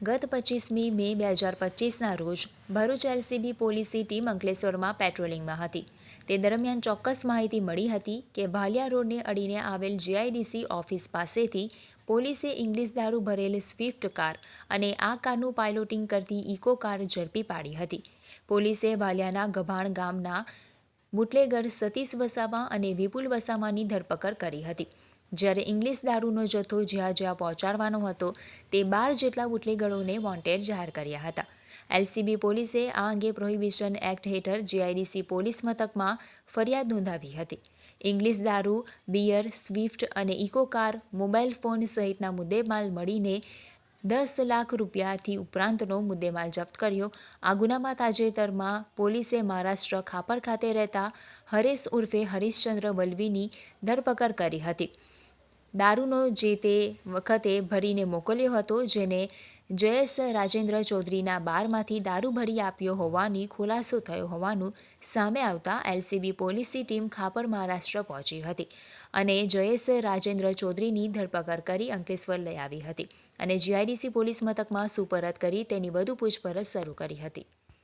ગત પચીસમી મે બે હજાર પચીસના રોજ ભરૂચ એલસીબી પોલીસની ટીમ અંકલેશ્વરમાં પેટ્રોલિંગમાં હતી. તે દરમિયાન ચોક્કસ માહિતી મળી હતી કે ભાલિયા રોડને અડીને આવેલ જીઆઈડીસી ઓફિસ પાસેથી પોલીસે ઇંગ્લિશ દારૂ ભરેલ સ્વિફ્ટ કાર અને આ કારનું પાયલોટિંગ કરતી ઇકો કાર ઝડપી પાડી હતી. પોલીસે ભાલિયાના ગભાણ ગામના બુટલેગર સતીશ વસાવા અને વિપુલ વસાવાની ધરપકડ કરી હતી. જ્યારે ઇંગ્લિશ દારૂનો જથ્થો જ્યાં જ્યાં પહોંચાડવાનો હતો, તે બાર જેટલા બુટલેગરોને વોન્ટેડ જાહેર કર્યા હતા. એલસીબી પોલીસે આ અંગે પ્રોહિબિશન એક્ટ હેઠળ જીઆઈડીસી પોલીસ મથકમાં ફરિયાદ નોંધાવી હતી. ઇંગ્લિશ દારૂ, બિયર, સ્વિફ્ટ અને ઇકો કાર, મોબાઈલ ફોન સહિતના મુદ્દેમાલ મળીને દસ લાખ રૂપિયાથી ઉપરાંતનો મુદ્દેમાલ જપ્ત કર્યો. આ ગુનામાં તાજેતરમાં પોલીસે મહારાષ્ટ્ર ખાપર ખાતે રહેતા હરેશ ઉર્ફે હરીશચંદ્ર બલવીની ધરપકડ કરી હતી. દારૂનો જે તે વખતે ભરીને મોકલ્યો હતો, જેને જયેશ રાજેન્દ્ર ચૌધરીના બારમાંથી દારૂ ભરી આપ્યો હોવાની ખુલાસો થયો હોવાનું સામે આવતા એલસીબી પોલીસની ટીમ ખાપર મહારાષ્ટ્ર પહોંચી હતી અને જયેશ રાજેન્દ્ર ચૌધરીની ધરપકડ કરી અંકલેશ્વર લઈ આવી હતી અને જીઆઈડીસી પોલીસ મથકમાં સુપરત કરી તેની વધુ પૂછપરછ શરૂ કરી હતી.